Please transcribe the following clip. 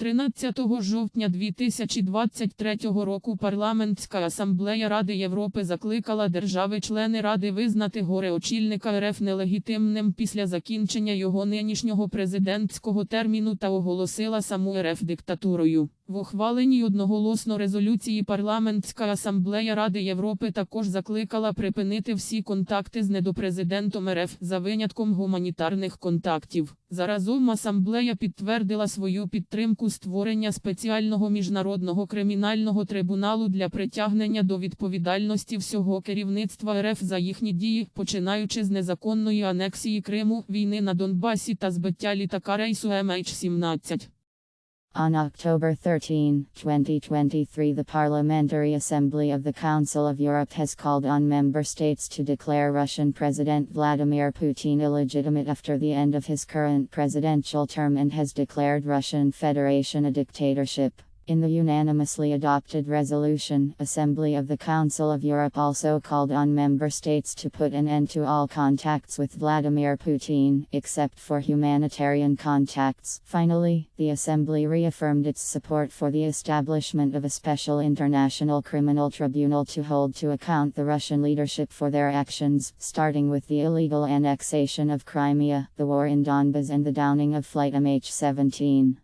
13 жовтня 2023 року Парламентська асамблея Ради Європи закликала держави-члени Ради визнати горе очільника РФ нелегітимним після закінчення його нинішнього президентського терміну та оголосила саму РФ диктатурою. В ухваленій одноголосно резолюції Парламентська асамблея Ради Європи також закликала припинити всі контакти з недопрезидентом РФ за винятком гуманітарних контактів. Заразом асамблея підтвердила свою підтримку створення спеціального міжнародного кримінального трибуналу для притягнення до відповідальності всього керівництва РФ за їхні дії, починаючи з незаконної анексії Криму, війни на Донбасі та збиття літака рейсу MH17. On October 13, 2023, the Parliamentary Assembly of the Council of Europe has called on member states to declare Russian President Vladimir Putin illegitimate after the end of his current presidential term and has declared Russian Federation a dictatorship. In the unanimously adopted resolution, Assembly of the Council of Europe also called on member states to put an end to all contacts with Vladimir Putin, except for humanitarian contacts. Finally, the Assembly reaffirmed its support for the establishment of a special international criminal tribunal to hold to account the Russian leadership for their actions, starting with the illegal annexation of Crimea, the war in Donbas, and the downing of Flight MH17.